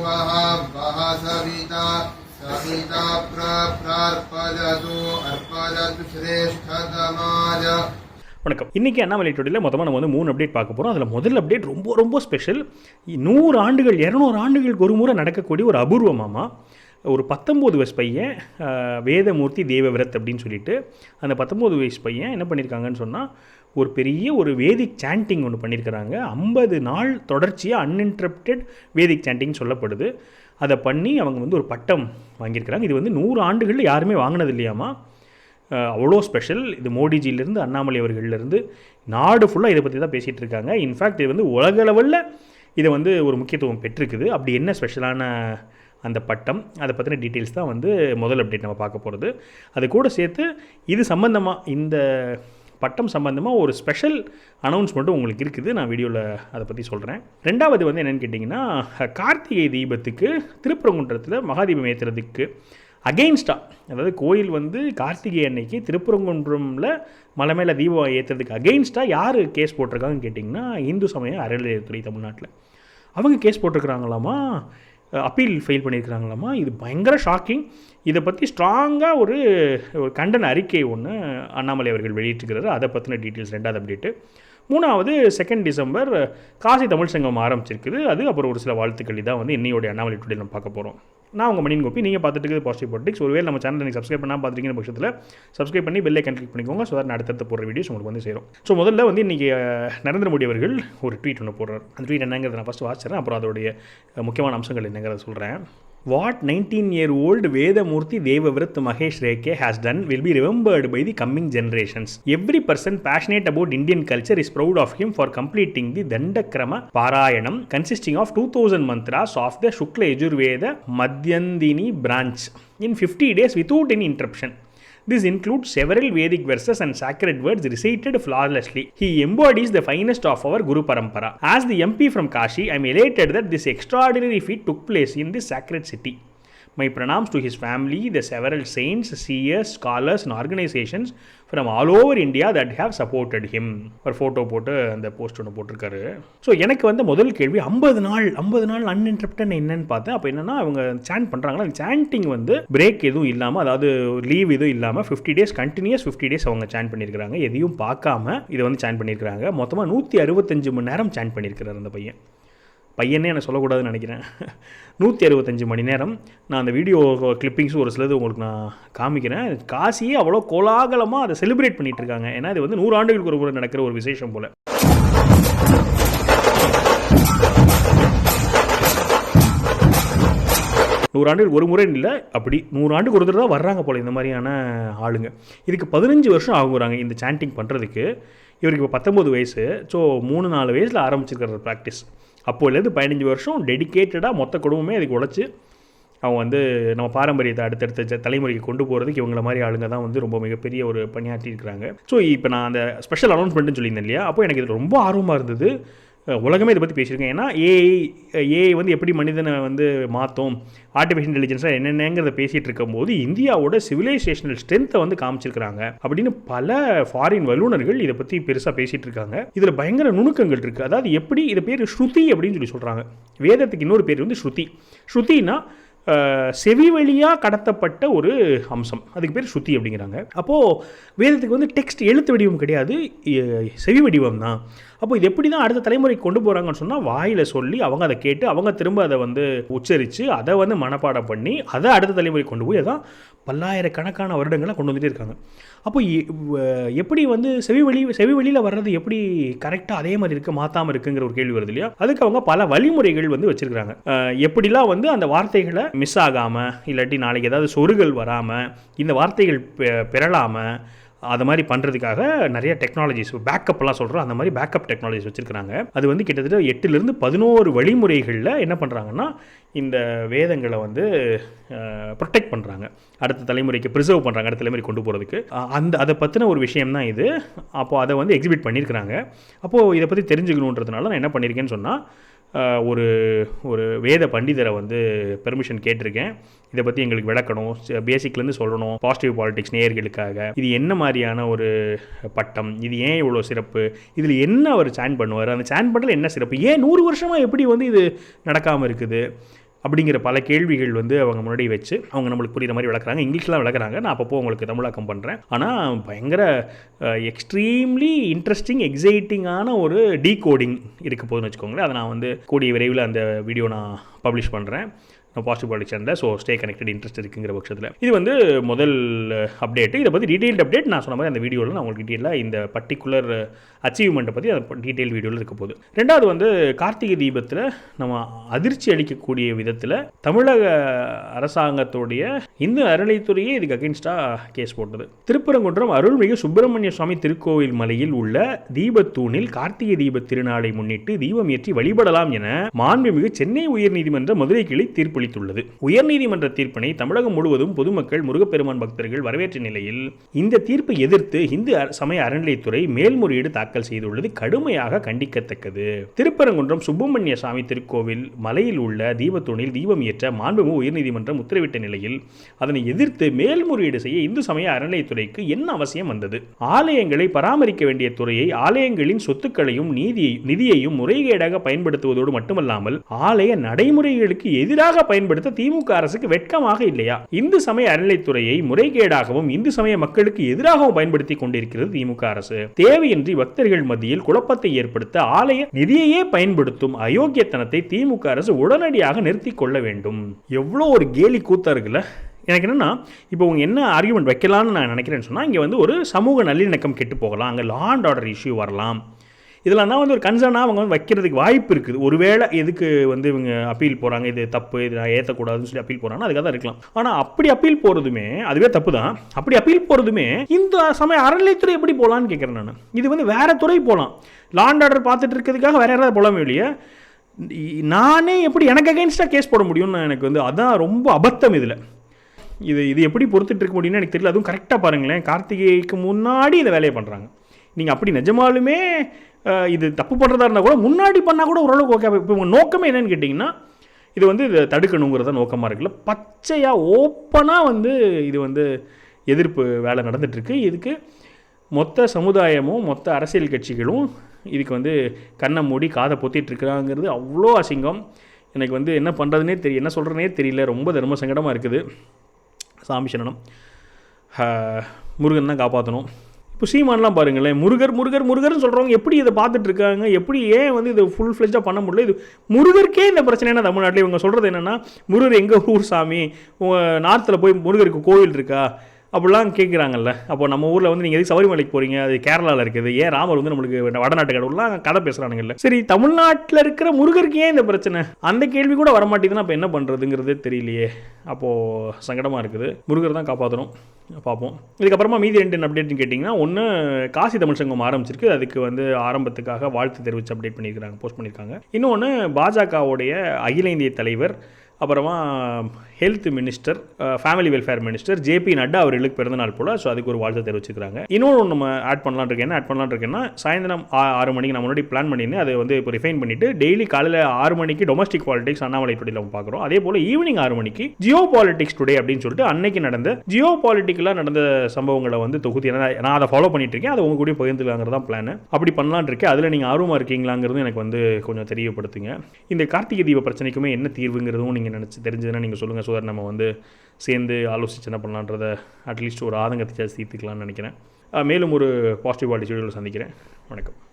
वः वः सविता सविता प्रार्पयतु अर्पयतु श्रेष्ठतमाय வணக்கம் இன்றைக்கி அண்ணாமலை டுடேல மொத்தமாக நம்ம வந்து மூணு அப்டேட் பார்க்க போகிறோம் அதில் முதல் அப்டேட் ரொம்ப ரொம்ப ஸ்பெஷல் நூறு ஆண்டுகள் இரநூறு ஆண்டுகளுக்கு ஒரு முறை நடக்கக்கூடிய ஒரு அபூர்வமாமா ஒரு பத்தொம்போது வயசு பையன் ஆஹ், வேதமூர்த்தி தேவவிரத் அப்படின்னு சொல்லிட்டு அந்த பத்தொம்போது வயசு பையன் என்ன பண்ணியிருக்காங்கன்னு சொன்னால் ஒரு பெரிய ஒரு வேதிக் சாண்டிங் ஒன்று பண்ணியிருக்கிறாங்க ஐம்பது நாள் தொடர்ச்சியாக அன்இன்டரப்டட் வேதிக் சாண்டிங் சொல்லப்படுது. அதை பண்ணி அவங்க வந்து ஒரு பட்டம் வாங்கியிருக்கிறாங்க. இது வந்து நூறு ஆண்டுகளில் யாருமே வாங்கினது இல்லையாமா? அவ்வளோ ஸ்பெஷல் இது மோடிஜியிலேருந்து அண்ணாமலை அவர்கள்லேருந்து. நாடு ஃபுல்லாக இதை பற்றி தான் பேசிகிட்டு இருக்காங்க. இன்ஃபேக்ட் இது வந்து உலக லெவலில் இதை வந்து ஒரு முக்கியத்துவம் பெற்றிருக்குது. அப்படி என்ன ஸ்பெஷலான அந்த பட்டம்? அதை பற்றின டீட்டெயில்ஸ் தான் வந்து முதல் அப்டேட் நம்ம பார்க்க போகிறது அது கூட சேர்த்து இது சம்மந்தமாக இந்த பட்டம் சம்மந்தமாக ஒரு ஸ்பெஷல் அனௌன்ஸ்மெண்ட்டும் உங்களுக்கு இருக்குது. நான் வீடியோவில் அதை பற்றி சொல்கிறேன் ரெண்டாவது வந்து என்னென்னு கேட்டிங்கன்னா கார்த்திகை தீபத்துக்கு திருப்பரங்குன்றத்தில் மகாதீபம் ஏற்றுறதுக்கு அகெயின்ஸ்டாக அதாவது கோயில் வந்து கார்த்திகை அன்னைக்கு திருப்பரங்குன்றமில் மலை மேலே தீபம் ஏற்றுறதுக்கு அகெயின்ஸ்டாக யார் கேஸ் போட்டிருக்காங்கன்னு கேட்டிங்கன்னா இந்து சமய அறநிலையத்துறை தமிழ்நாட்டில். அவங்க கேஸ் போட்டிருக்கிறாங்களாமா? அப்பீல் ஃபெயில் பண்ணியிருக்கிறாங்களாமா இது பயங்கர ஷாக்கிங் இதை பற்றி ஸ்ட்ராங்காக ஒரு ஒரு கண்டன அறிக்கை ஒன்று அண்ணாமலை அவர்கள் வெளியிட்டிருக்கிறாரு. அதை பற்றின டீட்டெயில்ஸ் ரெண்டாவது அப்டேட்டு மூணாவது செகண்ட் டிசம்பர் காசி தமிழ் சங்கம் ஆரம்பிச்சிருக்குது. அது அப்புறம் ஒரு சில வாழ்த்துக்கள் தான் வந்து இன்னையோடைய அண்ணாமலை டுடே நம்ம பார்க்க போகிறோம் நான் உங்கள் மணியன் கோப்பி நீங்கள் பார்த்துட்டு இருக்குது பாசிட்டிவ் பாலிட்டிக்ஸ் ஒருவேளை நம்ம சேனல் நீங்கள் சப்ஸ்கிரைப் பண்ணால் பார்த்துருக்கீங்க பட்சத்தில் சப்ஸ்கிரைப் பண்ணி பெல்லை கிளிக் பண்ணிக்கோங்க. ஸோ நான் அடுத்தடுத்து போடுற வீடியோஸ் உங்களுக்கு வந்து சேரும். ஸோ முதல்ல வந்து இன்றைக்கி நரேந்திர மோடி அவர்கள் ஒரு ட்வீட் ஒன்று போடுறார். அந்த ட்வீட் என்னங்கிறத நான் ஃபஸ்ட்டு வாசிச்சிடறேன். அப்புறம் அதோடைய முக்கியமான அம்சங்கள் என்னங்கிறத சொல்கிறேன் what 19 year old Vedamurti Devavrat Mahesh has done will be remembered by the coming generations. Every person passionate about Indian culture is proud of him for completing the Dandakrama Parayanam consisting of 2000 mantras of the Shukla Yajurveda Madhyandini branch in 50 days without any interruption. This includes several Vedic verses and sacred words recited flawlessly. He embodies the finest of our Guru Parampara. As the MP from Kashi, I am elated that this extraordinary feat took place in this sacred city. My pranams to his family, the several saints, seers, scholars, and organizations from all over India that have supported him ஒரு photo போட்டு அந்த post ஒன்று போட்டிருக்காரு. So எனக்கு வந்து முதல் கேள்வி ஐம்பது நாள் ஐம்பது நாள் அன்இன்டரப்டன் என்னன்னு பார்த்தேன். அப்போ என்னன்னா அவங்க சேன் பண்ணுறாங்களா சேண்டிங் வந்து பிரேக் எதுவும் இல்லாமல் அதாவது லீவ் எதுவும் இல்லாமல் fifty days continuous fifty days அவங்க சாண்ட் பண்ணியிருக்கிறாங்க. எதையும் பார்க்காம இதை வந்து சாண்ட் பண்ணியிருக்கிறாங்க. மொத்தமாக நூற்றி அறுபத்தஞ்சு மணி நேரம் சாண்ட் பண்ணியிருக்கிறார் அந்த பையன். பையனே எனக்கு சொல்லக்கூடாதுன்னு நினைக்கிறேன். நூற்றி அறுபத்தஞ்சு மணி நேரம். நான் அந்த வீடியோ கிளிப்பிங்ஸும் ஒரு சிலது உங்களுக்கு நான் காமிக்கிறேன். காசியே அவ்வளோ கோலாகலமாக அதை செலிப்ரேட் பண்ணிகிட்டு இருக்காங்க. ஏன்னா இது வந்து நூறு ஆண்டுகளுக்கு ஒரு முறை நடக்கிற ஒரு விசேஷம் போல். நூறாண்டுகள் ஒரு முறை இல்லை அப்படி நூறாண்டுக்கு ஒரு தடவை தான் வர்றாங்க போல் இந்த மாதிரியான ஆளுங்க. இதுக்கு பதினஞ்சு வருஷம் ஆகுறாங்க இந்த சாண்டிங் பண்ணுறதுக்கு இவருக்கு இப்போ பத்தொம்பது வயசு. ஸோ மூணு நாலு வயசில் ஆரம்பிச்சிருக்கிற ப்ராக்டிஸ் அப்போலேருந்து பதினஞ்சு வருஷம் டெடிக்கேட்டடாக மொத்த குடும்பமே அதுக்கு உழைச்சி அவங்க வந்து நம்ம பாரம்பரியத்தை அடுத்தடுத்த தலைமுறைக்கு கொண்டு போகிறதுக்கு இவங்கள மாதிரி ஆளுங்க தான் வந்து ரொம்ப மிகப்பெரிய ஒரு பணியாற்றி இருக்கிறாங்க ஸோ இப்போ நான் அந்த ஸ்பெஷல் அனௌன்ஸ்மெண்ட்னு சொல்லியிருந்தேன் இல்லையா? அப்போ எனக்கு இது ரொம்ப ஆர்வமாக இருந்தது. உலகமே இதை பற்றி பேசியிருக்கேன். ஏன்னா ஏஐ ஏஐ வந்து எப்படி மனிதனை வந்து மாற்றும் ஆர்டிஃபிஷியல் இன்டெலிஜென்ஸாக என்னென்னங்கிறத பேசிகிட்டு இருக்கும்போது இந்தியாவோட சிவிலைசேஷனல் ஸ்ட்ரென்த்தை வந்து காமிச்சிருக்கிறாங்க. அப்படின்னு பல ஃபாரின் வல்லுநர்கள் இதை பற்றி பெருசாக பேசிகிட்டு இருக்காங்க. இதில் பயங்கர நுணுக்கங்கள் இருக்குது அதாவது எப்படி இதை பேர் ஸ்ருதி அப்படின்னு சொல்லி சொல்கிறாங்க வேதத்துக்கு இன்னொரு பேர் வந்து ஸ்ருதி. ஸ்ருத்தின்னா செவி வழியாக கடத்தப்பட்ட ஒரு அம்சம். அதுக்கு பேர் சுத்தி அப்படிங்கிறாங்க. அப்போது வேதத்துக்கு வந்து டெக்ஸ்ட் எழுத்து வடிவம் கிடையாது செவி வடிவம் தான். அப்போ இது எப்படி தான் அடுத்த தலைமுறைக்கு கொண்டு போகிறாங்கன்னு சொன்னால் வாயில் சொல்லி அவங்க அதை கேட்டு அவங்க திரும்ப அதை வந்து உச்சரித்து அதை வந்து மனப்பாடம் பண்ணி அதை அடுத்த தலைமுறைக்கு கொண்டு போய் அதான் பல்லாயிரக்கணக்கான வருடங்களாக கொண்டு வந்துட்டே இருக்காங்க. அப்போ எப்படி வந்து செவி வழி செவி வழியில் வர்றது எப்படி கரெக்டாக அதே மாதிரி இருக்குது மாற்றாமல் இருக்குங்கிற ஒரு கேள்வி வருது இல்லையா? அதுக்கு அவங்க பல வழிமுறைகள் வந்து வச்சுருக்காங்க எப்படிலாம் வந்து அந்த வார்த்தைகளை மிஸ் ஆகாமல் இல்லாட்டி நாளைக்கு ஏதாவது சொருகள் வராமல் இந்த வார்த்தைகள் பெ- பெறலாமல் அது மாதிரி பண்ணுறதுக்காக நிறைய டெக்னாலஜிஸ் பேக்கப்லாம் சொல்கிறோம் அந்த மாதிரி பேக்கப் டெக்னாலஜிஸ் வச்சுருக்காங்க அது வந்து கிட்டத்தட்ட எட்டுலேருந்து பதினோரு வழிமுறைகளில் என்ன பண்ணுறாங்கன்னா இந்த வேதங்களை வந்து ப்ரொடெக்ட் பண்ணுறாங்க அடுத்த தலைமுறைக்கு ப்ரிசர்வ் பண்ணுறாங்க அடுத்த தலைமுறை கொண்டு போகிறதுக்கு அந்த அதை பற்றின ஒரு விஷயம் தான் இது. அப்போது அதை வந்து எக்ஸிபிட் பண்ணியிருக்கிறாங்க அப்போது இதை பற்றி தெரிஞ்சுக்கணுன்றதுனால நான் என்ன பண்ணியிருக்கேன்னு சொன்னால் ஒரு ஒரு வேத பண்டிதரை வந்து பெர்மிஷன் கேட்டிருக்கேன். இதை பற்றி எங்களுக்கு விளக்கணும். பேசிக்லேருந்து சொல்லணும். பாசிட்டிவ் பாலிடிக்ஸ் நேயர்களுக்காக. இது என்ன மாதிரியான ஒரு பட்டம்? இது ஏன் இவ்வளோ சிறப்பு? இதில் என்ன அவர் சேன் பண்ணுவார்? அந்த சேன் பண்ணுறதுல என்ன சிறப்பு? ஏன் நூறு வருஷமாக எப்படி வந்து இது நடக்காமல் இருக்குது? அப்படிங்கிற பல கேள்விகள் வந்து அவங்க முன்னாடி வச்சு அவங்க நம்மளுக்கு புரியுற மாதிரி விளக்குறாங்க. இங்கிலீஷ்லாம் விளக்குறாங்க. நான் அப்பப்போ உங்களுக்கு தமிழாக்கம் பண்ணுறேன் ஆனால் பயங்கர எக்ஸ்ட்ரீம்லி இன்ட்ரெஸ்டிங் எக்ஸைட்டிங்கான ஒரு டீ கோடிங் இருக்க போதுன்னு வச்சுக்கோங்களேன். அதை நான் வந்து கூடிய விரைவில் அந்த வீடியோ நான் பப்ளிஷ் பண்ணுறேன் பாசிட்டிவ் சேனலில் ஸோ ஸ்டே கனெக்டட் இன்ட்ரெஸ்ட் இருக்குங்கிற பட்சத்தில். இது வந்து முதல் அப்டேட் இதை பற்றி டீட்டெயில் அப்டேட் நான் சொன்ன மாதிரி அந்த வீடியோவில் நான் உங்களுக்கு டீட்டெயிலாக இந்த பர்டிகுலர் அச்சீவ்மெண்ட்டை பற்றி அந்த டீட்டெயில் வீடியோவில் இருக்க போகுது. ரெண்டாவது வந்து கார்த்திகை தீபத்தில் நம்ம அதிர்ச்சி அளிக்கக்கூடிய விதத்தில் தமிழக அரசாங்கத்துடைய இந்து அறநிலைத்துறையே இதுக்கு அகேன்ஸ்டாக கேஸ் போட்டது. திருப்பரங்குன்றம் அருள்மிகு சுப்பிரமணிய சுவாமி திருக்கோவில் மலையில் உள்ள தீபத்தூணில் கார்த்திகை தீப திருநாளை முன்னிட்டு தீபம் ஏற்றி வழிபடலாம் என மாண்புமிகு சென்னை உயர்நீதிமன்ற மதுரை கிளை தீர்ப்பளித்துள்ளது உயர்நீதிமன்ற தீர்ப்பினை தமிழகம் முழுவதும் பொதுமக்கள் முருகப்பெருமான் பக்தர்கள் வரவேற்ற நிலையில் இந்த தீர்ப்பை எதிர்த்து இந்து சமய அறநிலைத்துறை மேல்முறையீடு தாக்கல் செய்துள்ளது கடுமையாக கண்டிக்கத்தக்கது. திருப்பரங்குன்றம் சுப்பிரமணிய சாமி திருக்கோவில் மலையில் உள்ள தீபத்தூணில் தீபம் ஏற்ற மாண்புமிகு உயர்நீதிமன்றம் உத்தரவிட்ட நிலையில் அதனை எதிர்த்து மேல்முறையீடு செய்ய இந்து சமய அறநிலையத்துறைக்கு என்ன அவசியம் வந்தது? ஆலயங்களை பராமரிக்க வேண்டிய துறையை ஆலயங்களின் சொத்துக்களையும் நீதியை நிதியையும் முறைகேடாக பயன்படுத்துவதோடு மட்டுமல்லாமல் ஆலய நடைமுறைகளுக்கு எதிராக பயன்படுத்த திமுக அரசுக்கு வெட்கமாக இல்லையா? இந்து சமய அறநிலைத்துறையை முறைகேடாகவும் இந்து சமய மக்களுக்கு எதிராகவும் பயன்படுத்தி கொண்டிருக்கிறது திமுக அரசு. தேவையின்றி பக்தர்கள் மத்தியில் குழப்பத்தை ஏற்படுத்த ஆலய நிதியையே பயன்படுத்தும் அயோக்கியத்தனத்தை திமுக அரசு உடனடியாக நிறுத்தி கொள்ள வேண்டும். எவ்வளோ ஒரு கேலி கூத்தா இருக்குல்ல? எனக்கு என்னென்னா இப்போ உங்க என்ன ஆர்குமெண்ட் வைக்கலாம்னு நான் நினைக்கிறேன்னு சொன்னால் இங்கே வந்து ஒரு சமூக நல்லிணக்கம் கெட்டு போகலாம். அங்கே லா அண்ட் ஆர்டர் இஷ்யூ வரலாம். இதெல்லாம் தான் வந்து ஒரு கன்சர்னாக அவங்க வந்து வைக்கிறதுக்கு வாய்ப்பு இருக்குது. ஒருவேளை எதுக்கு வந்து இவங்க அப்பீல் போகிறாங்க இது தப்பு இது நான் ஏற்றக்கூடாதுன்னு சொல்லி அப்பீல் போகிறாங்கன்னா அதுக்காக தான் இருக்கலாம். ஆனால் அப்படி அப்பீல் போகிறதுமே அதுவே தப்பு தான். அப்படி அப்பீல் போகிறதுமே இந்த சமய அறநிலைத்துறை எப்படி போகலான்னு கேட்குறேன் நான். இது வந்து வேறு துறை போகலாம் லாண்ட் ஆர்டர் பார்த்துட்டு இருக்கிறதுக்காக வேறு யாராவது போகலாமே இல்லையா நானே எப்படி எனக்கு அகேன்ஸ்டாக கேஸ் போட முடியும்னு எனக்கு வந்து அதான் ரொம்ப அபத்தம் இதில். இது இது எப்படி பொறுத்துட்டு இருக்க முடியும்னு எனக்கு தெரியல. அதுவும் கரெக்டாக பாருங்களேன். கார்த்திகைக்கு முன்னாடி இந்த வேலையை பண்ணுறாங்க நீங்கள் அப்படி நிஜமாலுமே இது தப்பு பண்ணுறதா இருந்தால் கூட முன்னாடி பண்ணால் கூட ஓரளவுக்கு ஓகே இப்போ உங்கள் நோக்கமே என்னென்னு கேட்டிங்கன்னா இது வந்து இதை தடுக்கணுங்கிறத நோக்கமாக இருக்குல்ல. பச்சையாக ஓப்பனாக வந்து இது வந்து எதிர்ப்பு வேலை நடந்துகிட்ருக்கு இதுக்கு மொத்த சமுதாயமும் மொத்த அரசியல் கட்சிகளும் இதுக்கு வந்து கண்ணை மூடி காதை பொத்திட்டுருக்குறாங்கிறது அவ்வளோ அசிங்கம். எனக்கு வந்து என்ன பண்ணுறதுனே தெரியல என்ன சொல்கிறனே தெரியல. ரொம்ப தர்ம சங்கடமாக இருக்குது. சாமி சரணம். முருகன் தான் காப்பாற்றணும் இப்போ சீமான்லாம் பாருங்களேன் முருகர் முருகர் முருகர்னு சொல்கிறவங்க எப்படி இதை பார்த்துட்டு இருக்காங்க? எப்படி ஏன் வந்து இது ஃபுல் ஃப்ளெஜாக பண்ண முடியல? இது முருகருக்கே இந்த பிரச்சனைனா தமிழ்நாட்டில் இவங்க சொல்கிறது என்னென்னா முருகர் எங்கள் ஊர் சாமி? நார்த்தில் போய் முருகருக்கு கோவில் இருக்கா? அப்படிலாம் கேட்குறாங்கல்ல அப்போ நம்ம ஊரில் வந்து நீங்கள் எதுக்கு சபரிமலைக்கு போகிறீங்க அது கேரளாவில் இருக்குது. ஏன் ராமர் வந்து நம்மளுக்கு வடநாட்டு கடவுள்லாம் கதை பேசுகிறானுங்கல்ல சரி தமிழ்நாட்டில் இருக்கிற முருகருக்கு ஏன் இந்த பிரச்சனை? அந்த கேள்வி கூட வரமாட்டேங்குதுன்னா அப்போ என்ன பண்ணுறதுங்கிறதே தெரியலையே. அப்போது சங்கடமாக இருக்குது. முருகர் தான் காப்பாற்றணும் பார்ப்போம். இதுக்கப்புறமா மீதி ரெண்டு அப்டேட்னு கேட்டிங்கன்னா ஒன்று காசி தமிழ் சங்கம் ஆரம்பிச்சிருக்கு. அதுக்கு வந்து ஆரம்பத்துக்காக வாழ்த்து தெரிவித்து அப்டேட் பண்ணியிருக்காங்க போஸ்ட் பண்ணியிருக்காங்க. இன்னொன்று பாஜகவுடைய அகில இந்திய தலைவர் அப்புறமா health minister family welfare minister J P Nadda அவர்களுக்கு பிறந்தநாள் போல் ஸோ அதுக்கு ஒரு வாழ்த்து தெரிவிச்சிருக்காங்க இன்னொன்று நம்ம ஆட் பண்ணலான் இருக்கேன் என்ன ஆட் பண்ணலான் இருக்கேன்னா சாயந்தரம் ஆ- ஆறு மணிக்கு நம்ம முன்னாடி பிளான் பண்ணியிருந்தேன் அதை வந்து இப்போ ரிஃபைன் பண்ணிட்டு டெய்லி காலையில் ஆறு மணிக்கு டொமஸ்டிக் பாலிடிக்ஸ் அண்ணாமலை டுடேல நம்ம பார்க்குறோம். அதே போல் ஈவினிங் ஆறு மணிக்கு ஜியோ பாலிடிக்ஸ் டுடே அப்படின்னு சொல்லிட்டு அன்னைக்கு நடந்த ஜியோ பாலிட்டிக்கலாக நடந்த சம்பவங்களை வந்து தொகுதி நான் அதை ஃபாலோ பண்ணிட்டு இருக்கேன் அதை உங்க கூட பகிர்ந்துலாங்கிறது தான் பிளான் அப்படி பண்ணலான் இருக்கேன். அதில் நீங்கள் ஆர்வமாக இருக்கீங்களாங்கிறது எனக்கு வந்து கொஞ்சம் தெரியப்படுத்துங்க. இந்த கார்த்திகை தீப பிரச்சனைக்குமே என்ன தீர்வுங்கிறதும் நீங்கள் நினச்சி தெரிஞ்சதுன்னா நீங்கள் சொல்லுங்கள் ஸோ நம்ம வந்து சேர்ந்து ஆலோசிச்சு என்ன பண்ணலான்றத அட்லீஸ்ட் ஒரு ஆதங்கத்தை தீர்த்துக்கலாம்னு நினைக்கிறேன். மேலும் ஒரு பாசிட்டிவ் பாலிட்டி சந்திக்கிறேன். வணக்கம்.